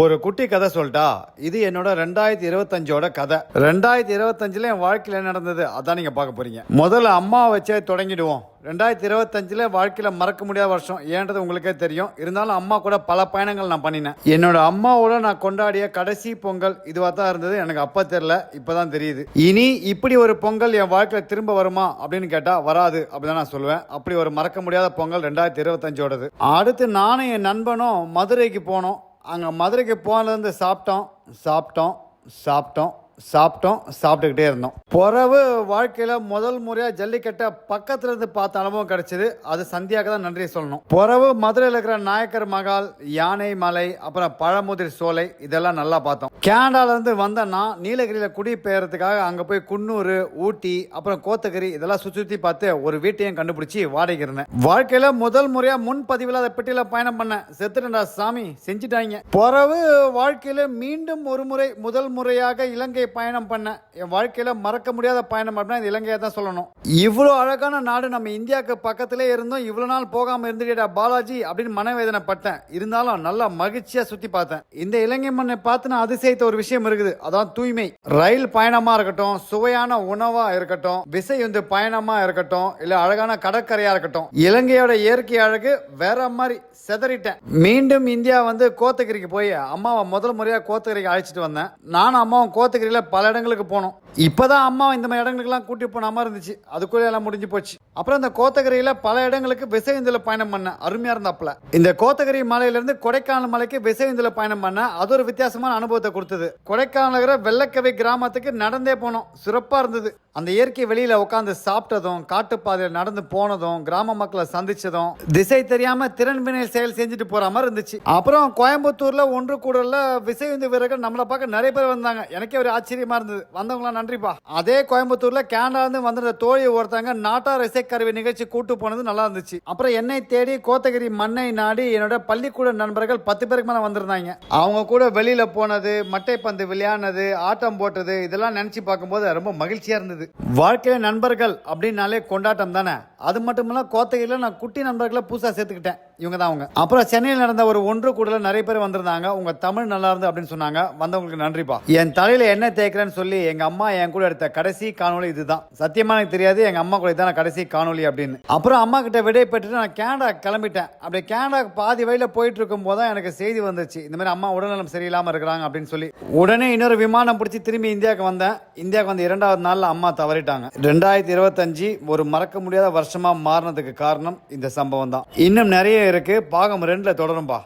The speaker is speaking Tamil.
ஒரு குட்டி கதை சொல்லிட்டா இது என்னோட ரெண்டாயிரத்தி இருபத்தஞ்சோட கதை. ரெண்டாயிரத்தி இருபத்தஞ்சில் என் வாழ்க்கையில் நடந்தது? அதான் நீங்க பார்க்க போறீங்க. முதல்ல அம்மா வச்சே தொடங்கிடுவோம். ரெண்டாயிரத்தி இருபத்தஞ்சில் வாழ்க்கையில் மறக்க முடியாத வருஷம். ஏன்றது உங்களுக்கே தெரியும். இருந்தாலும் அம்மா கூட பல பயணங்கள் நான் பண்ணினேன். என்னோட அம்மாவோட நான் கொண்டாடிய கடைசி பொங்கல் இதுவாக தான் இருந்தது. எனக்கு அப்போ தெரில இப்போ தான் தெரியுது. இனி இப்படி ஒரு பொங்கல் என் வாழ்க்கையில் திரும்ப வருமா அப்படின்னு கேட்டால் வராது அப்படிதான் நான் சொல்லுவேன். அப்படி ஒரு மறக்க முடியாத பொங்கல் ரெண்டாயிரத்தி இருபத்தஞ்சோடது. அடுத்து நானும் என் நண்பனும் மதுரைக்கு போனோம். அங்கே மதுரைக்கு போனதுலேருந்து சாப்பிட்டோம் சாப்பிட்டோம் சாப்பிட்டோம். சாப்பிட்டோம் சாப்பிட்டுக்கிட்டே இருந்தோம். பிறவு வாழ்க்கையில் முதல் முறையாக ஜல்லிக்கட்டை பக்கத்தில் இருந்து பார்த்த அனுபவம் கிடைச்சது. அது சந்தியாக தான் நன்றி சொல்லணும். பிறவு மதுரையில் இருக்கிற நாயக்கர் மகால் யானை மலை அப்புறம் பழமுதிர் சோலை இதெல்லாம் நல்லா பார்த்தோம். கேனடாலேருந்து வந்தேன்னா நீலகிரியில் குடி நீலகிரியில் குடிபெயர்றதுக்காக அங்கே போய் குன்னூர் ஊட்டி அப்புறம் கோத்தகிரி இதெல்லாம் சுற்றி சுற்றி பார்த்து ஒரு வீட்டையும் கண்டுபிடிச்சி வாடகை இருந்தேன். வாழ்க்கையில் முதல் முறையாக முன்பதிவில் அதை பெட்டியில் பயணம் பண்ணேன். செத்துட்டா சாமி செஞ்சுட்டாங்க. பிறவு வாழ்க்கையில் மீண்டும் ஒரு முறை முதல் முறையாக இலங்கை பயணம் பண்ணேன் என் வாழ்க்கையில் மறக்க முடியாத பயணம் அப்படின்னா இது இலங்கையை தான் சொல்லணும். இவ்வளோ அழகான நாடு நம்ம இந்தியாவுக்கு பக்கத்திலே இருந்தோம் இவ்வளோ நாள் போகாமல் இருந்துட்டா பாலாஜி அப்படின்னு மனவேதனை பட்டேன் இருந்தாலும் நல்லா மகிழ்ச்சியாக சுற்றி பார்த்தேன். இந்த இலங்கை மண்ணை பார்த்து நான் அதிசயத்த ஒரு விஷயம் இருக்குது. அதான் தூய்மை. ரயில் பயணமாக இருக்கட்டும் சுவையான உணவாக இருக்கட்டும் விசை வந்து பயணமாக இருக்கட்டும் இல்லை அழகான கடற்கரையாக இருக்கட்டும் இலங்கையோட இயற்கை அழகு வேற மாதிரி செதறிட்டேன். மீண்டும் இந்தியா வந்து கோத்தகிரிக்கு போய் அம்மாவை முதல் முறையாக கோத்தகிரிக்கு அழைச்சிட்டு வந்தேன். நானும் அம்மாவும் கோத்தகிரியில் பல இடங்களுக்கு போனோம். இப்போ தான் அம்மா இந்த மாதிரி இடங்களுக்குலாம் கூட்டி போன மாதிரி இருந்துச்சு. அதுக்குள்ளே எல்லாம் முடிஞ்சு போச்சு. அப்புறம் இந்த கோத்தகிரியில் பல இடங்களுக்கு விசைந்தில் பயணம் பண்ணேன் அருமையாக இருந்தாப்புல. இந்த கோத்தகிரி மலையிலேருந்து கொடைக்கானல் மலைக்கு விசைந்தில் பயணம் பண்ணேன் அது ஒரு வித்தியாசமான அனுபவத்தை கொடுத்தது. கொடைக்கானல் இருக்கிற வெள்ளக்கவை கிராமத்துக்கு நடந்தே போனோம். சிறப்பாக இருந்தது. அந்த இயற்கை வெளியில் உட்காந்து சாப்பிட்டதும் காட்டுப்பாதையில் நடந்து போனதும் கிராம மக்களை சந்திச்சதும் திசை தெரியாம திறன்பினை செயல் செஞ்சுட்டு போற மாதிரி இருந்துச்சு. அப்புறம் கோயம்புத்தூர்ல ஒன்று கூடல விசைவிந்து வீரர்கள் நம்மளை பார்க்க நிறைய பேர் வந்தாங்க. எனக்கே ஒரு ஆச்சரியமா இருந்தது. வந்தவங்களாம் நன்றிப்பா. அதே கோயம்புத்தூர்ல கேனடா இருந்து வந்திருந்த தோழி ஒருத்தங்க நாட்டார் இசைக்கருவி நிகழ்ச்சி கூட்டு போனது நல்லா இருந்துச்சு. அப்புறம் என்னை தேடி கோத்தகிரி மண்ணை நாடி என்னோட பள்ளிக்கூட நண்பர்கள் பத்து பேருக்கு மேல வந்திருந்தாங்க. அவங்க கூட வெளியில போனது மட்டைப்பந்து விளையாடினது ஆட்டம் போட்டது இதெல்லாம் நினைச்சு பார்க்கும்போது ரொம்ப மகிழ்ச்சியா இருந்தது. வாழ்க்கையில நண்பர்கள் அப்படின்னாலே கொண்டாட்டம் தானே? அது மட்டும் இல்ல கோத்தகிரியில் நான் குட்டி நண்பர்களை புதுசாக சேர்த்துக்கிட்டேன். இவங்க தான் அவங்க. அப்புறம் சென்னையில் நடந்த ஒரு ஒன்று கூடல நிறைய பேர் வந்திருந்தாங்க. உங்க தமிழ் நல்லா இருந்து அப்படின்னு சொன்னாங்க. வந்தவங்களுக்கு நன்றிப்பா. என் தலையில என்ன தேய்க்கிறேன்னு சொல்லி எங்க அம்மா என் கூட எடுத்த கடைசி காணொலி இதுதான். சத்தியமா எனக்கு தெரியாது எங்க அம்மா கூட இதான் கடைசி காணொளி அப்படின்னு. அப்புறம் அம்மா கிட்ட விடை பெற்றுட்டு நான் கேனடா கிளம்பிட்டேன். அப்படியே கேனடா பாதி வழியில போயிட்டு இருக்கும் போது தான் எனக்கு செய்தி வந்துச்சு. இந்த மாதிரி அம்மா உடல்நலம் சரியில்லாம இருக்கிறாங்க அப்படின்னு சொல்லி. உடனே இன்னொரு விமானம் பிடிச்சி திரும்பி இந்தியாவுக்கு வந்தேன். இந்தியாவுக்கு வந்து இரண்டாவது நாள்ல அம்மா தவறிட்டாங்க. ரெண்டாயிரத்தி இருபத்தஞ்சு ஒரு மறக்க முடியாத வருஷமா மாறினதுக்கு காரணம் இந்த சம்பவம் தான் இன்னும் நிறைய இருக்கு. பாகம் ரெண்டுல தொடரும்பா.